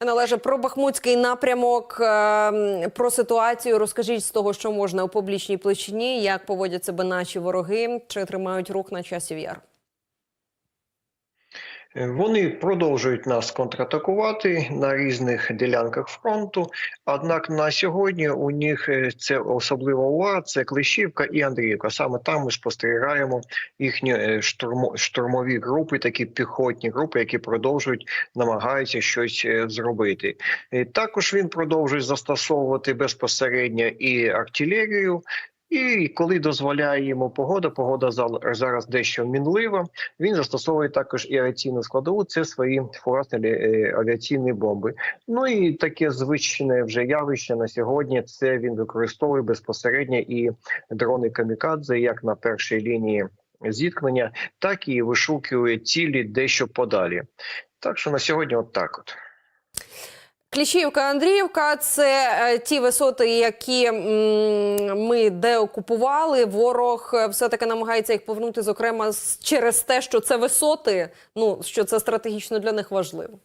Пане Олеже, про Бахмутський напрямок, е, про ситуацію розкажіть з того, що можна у публічній площині, як поводять себе наші вороги, чи тримають рук на часів яр. Вони продовжують нас контратакувати на різних ділянках фронту. Однак на сьогодні у них е, це особлива увага, це Клещівка і Андріївка. Саме там ми спостерігаємо їхні е, штурмові групи, такі піхотні групи, які продовжують намагаються щось е, зробити. Також він продовжує застосовувати безпосередньо і артилерію. І коли дозволяє йому погода, погода зараз дещо мінлива. Він застосовує також і авіаційну складову. Це свої власне е, авіаційні бомби. Ну і таке звичне вже явище на сьогодні. Це він використовує безпосередньо і дрони камікадзе, як на першій лінії зіткнення, так і вишукує цілі дещо подалі. Так що на сьогодні, от так от. Кліщівка Андріївка це е, ті висоти, які ми деокупували. Ворог е, все-таки намагається їх повернути, зокрема через те, що це висоти, ну що це стратегічно для них важливо.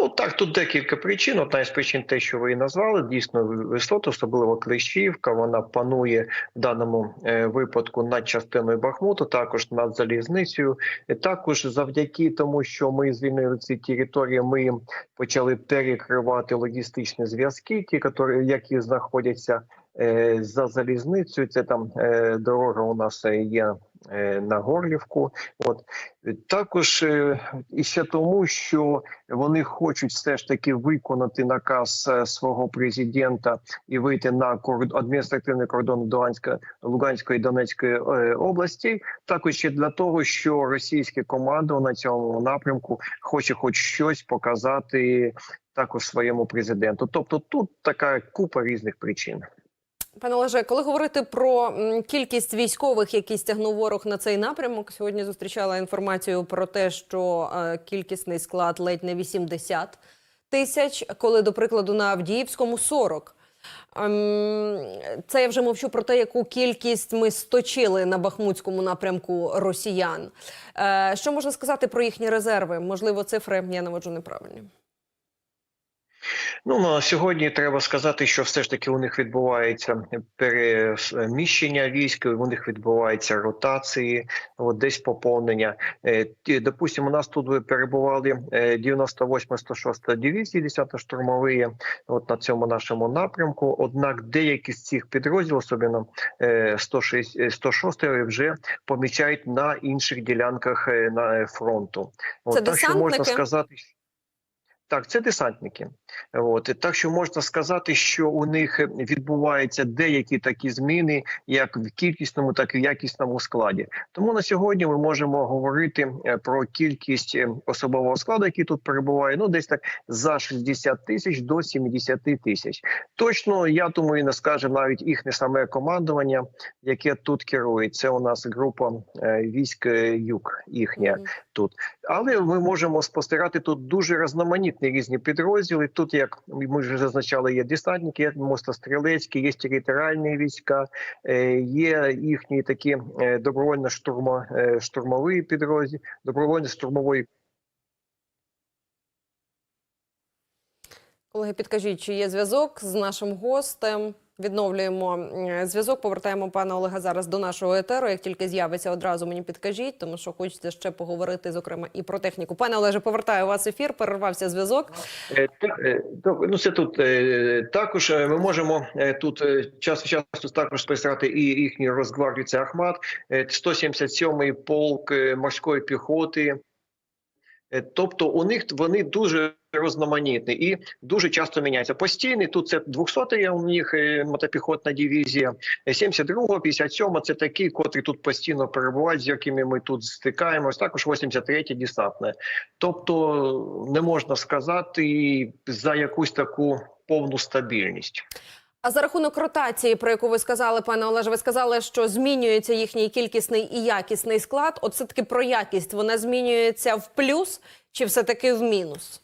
Ну так, тут декілька причин. Одна з причин, те, що ви і назвали, дійсно висота, особливо Клещівка. Вона панує в даному е, випадку над частиною Бахмуту, також над залізницею. І також завдяки тому, що ми звільнили ці території, ми їм почали перекривати логістичні зв'язки, ті, які, знаходяться е, за залізницею. Це там е, дорога у нас є на Горлівку. От також е, і ще тому, що вони хочуть все ж таки виконати наказ е, свого президента і вийти на адміністративний кордон Луганська, Луганської і Донецької е, області. Також ще для того, що російське командо на цьому напрямку хоче хоч щось показати також своєму президенту. Тобто тут така купа різних причин. Пане Олеже, коли говорити про кількість військових, які стягнув ворог на цей напрямок, сьогодні зустрічала інформацію про те, що е, кількісний склад ледь не 80 тисяч, коли, до прикладу, на Авдіївському 40. Ем, Це я вже мовчу про те, яку кількість ми сточили на бахмутському напрямку росіян. Е, Що можна сказати про їхні резерви? Можливо, цифри я наводжу неправильні. Ну на сьогодні треба сказати, що все ж таки у них відбувається переміщення військ, у них відбуваються ротації, от десь поповнення. Е, Допустимо, у нас тут перебували е, 98 106 дивізії, 10 штурмові, от на цьому нашому напрямку. Однак деякі з цих підрозділів, особливо е, 106, е, 106 вже помічають на інших ділянках е, на е, фронту. От, Це так що можна десантники? сказати. Так, це десантники. От так що можна сказати, що у них відбуваються деякі такі зміни, як в кількісному, так і в якісному складі. Тому на сьогодні ми можемо говорити е, про кількість е, особового складу, який тут перебуває. Ну десь так за 60 тисяч до 70 тисяч. Точно я думаю, не скаже навіть їхнє саме командування, яке тут керує. Це у нас група е, військ юг їхня тут. Але ми можемо спостерігати тут дуже різноманітні різні підрозділи. Тут, як ми вже зазначали, є десантники, є мостострілецькі, є територіальні війська, е, є їхні такі е, добровольно штурмо, е, штурмові підрозділи, добровольно штурмової Колеги, підкажіть, чи є зв'язок з нашим гостем? Відновлюємо зв'язок. Повертаємо пана Олега зараз до нашого етеру. Як тільки з'явиться, одразу мені підкажіть, тому що хочеться ще поговорити, зокрема, і про техніку. Пане Олеже, повертаю вас ефір. Перервався зв'язок. Е, е, Ну це тут е, також е, ми можемо е, тут е, час від часу також спостерігати і їхню Росгвардію, це Ахмат, е, 177-й полк е, морської піхоти. Е, Тобто у них вони дуже різноманітні і дуже часто міняються. Постійний тут це 200 у них е, мотопіхотна дивізія, е, 72-го, 57-го – це такі, котрі тут постійно перебувають, з якими ми тут стикаємось. Також 83-я десантна. Тобто не можна сказати за якусь таку повну стабільність. А за рахунок ротації, про яку ви сказали, пане Олеже, ви сказали, що змінюється їхній кількісний і якісний склад. От все таки про якість вона змінюється в плюс чи все таки в мінус?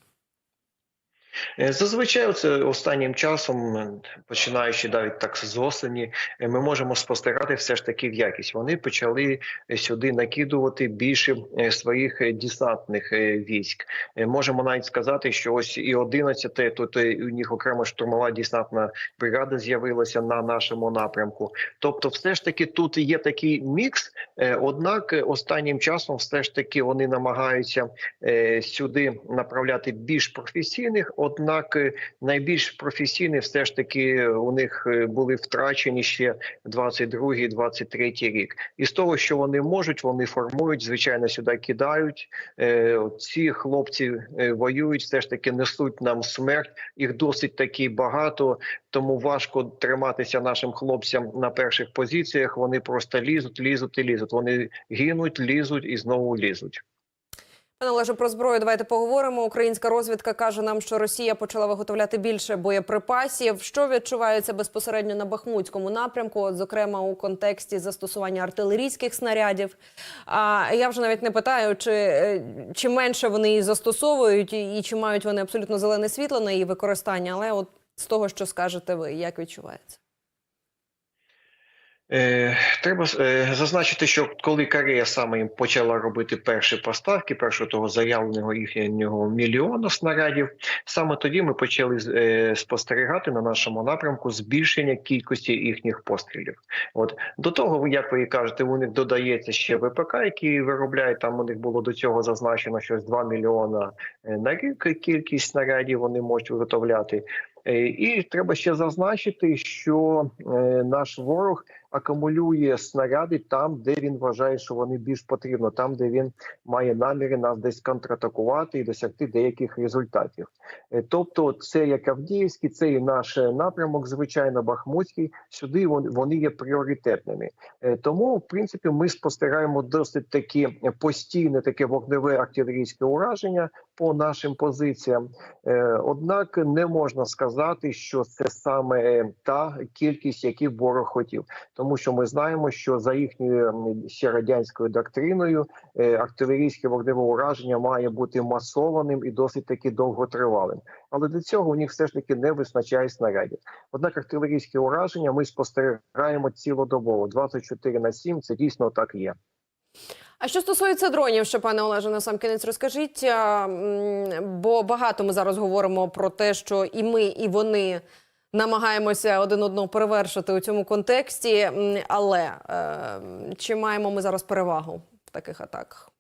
Е, Зазвичай це останнім часом, починаючи навіть так з осені, е, ми можемо спостерігати все ж таки в якість. Вони почали е, сюди накидувати більше своїх десантних військ. Можемо навіть сказати, що ось і 11 тут у них окрема штурмова десантна бригада з'явилася на нашому напрямку. Тобто, все ж таки тут є такий мікс. Однак останнім часом все ж таки вони намагаються сюди направляти більш професійних. Однак е, найбільш професійні все ж таки у них е, були втрачені ще 22-23 рік. І з того, що вони можуть, вони формують, звичайно, сюди кидають. Е, Ці хлопці е, воюють, все ж таки несуть нам смерть. Їх досить таки багато, тому важко триматися нашим хлопцям на перших позиціях. Вони просто лізуть, лізуть і лізуть. Вони гинуть, лізуть і знову лізуть. Пане Олеже, про зброю давайте поговоримо. Українська розвідка каже нам, що Росія почала виготовляти більше боєприпасів. Що відчувається безпосередньо на Бахмутському напрямку, от, зокрема у контексті застосування артилерійських снарядів. А я вже навіть не питаю, чи, е, чи менше вони її застосовують, і, і чи мають вони абсолютно зелене світло на її використання. Але от з того, що скажете ви, як відчувається? Е, треба е, зазначити, що коли Корея саме їм почала робити перші поставки, першого того заявленого їхнього мільйона снарядів, саме тоді ми почали е, спостерігати на нашому напрямку збільшення кількості їхніх пострілів. От до того, як ви кажете, у них додається ще ВПК, які виробляють. Там у них було до цього зазначено щось 2 мільйона на рік кількість снарядів вони можуть виготовляти. І треба ще зазначити, що наш ворог акумулює снаряди там, де він вважає, що вони більш потрібно, там, де він має наміри нас десь контратакувати і досягти деяких результатів. Е, Тобто, це як Авдіївський, це і наш е, напрямок, звичайно, Бахмутський. Сюди вони є пріоритетними. Е, Тому, в принципі, ми спостерігаємо досить такі постійне таке вогневе артилерійське ураження по нашим позиціям. Однак не можна сказати, що це саме та кількість, яку ворог хотів, тому що ми знаємо, що за їхньою ще радянською доктриною е, артилерійське вогневе ураження має бути масованим і досить таки довготривалим. Але для цього у них все ж таки не вистачає снарядів. Однак артилерійське ураження ми спостерігаємо цілодобово 24 на 7, Це дійсно так є. А що стосується дронів, ще пане Олеже, на сам кінець розкажіть, бо багато ми зараз говоримо про те, що і ми, і вони намагаємося один одного перевершити у цьому контексті. Але е, чи маємо ми зараз перевагу в таких атаках?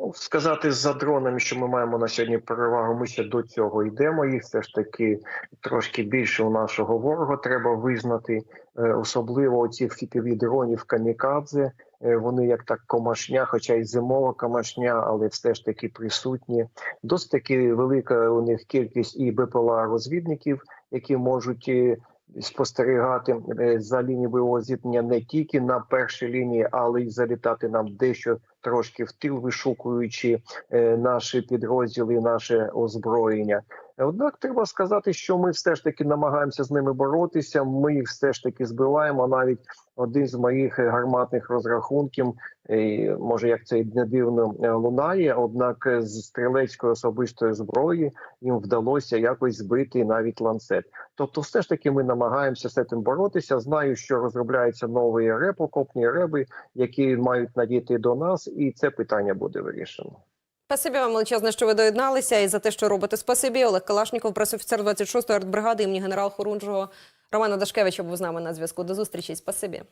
Ну, сказати за дронами, що ми маємо на сьогодні перевагу. Ми ще до цього йдемо. Їх все ж таки трошки більше у нашого ворога треба визнати, Е, особливо оці фіпіві дронів камікадзе. Е, Вони як так комашня, хоча й зимова комашня, але все ж таки присутні. Досить таки велика у них кількість і БПЛА розвідників, які можуть. е, Спостерігати е, за лінією бойового зіткнення не тільки на першій лінії, але й залітати нам дещо трошки в тил, вишукуючи е, наші підрозділи, наше озброєння. Однак треба сказати, що ми все ж таки намагаємося з ними боротися. Ми їх все ж таки збиваємо. Навіть один з моїх гарматних розрахунків, е, може як це не дивно е, лунає. Однак з стрілецької особистої зброї їм вдалося якось збити навіть ланцет. Тобто, все ж таки, ми намагаємося з цим боротися. Знаю, що розробляються нові реп, окопні реби, які мають надійти до нас, і це питання буде вирішено. Спасибі вам величезне, що ви доєдналися і за те, що робите. Спасибі. Олег Калашніков, пресофіцер 26-ї артбригади імені генерал Хорунжого Романа Дашкевича був з нами на зв'язку. До зустрічі. Спасибі.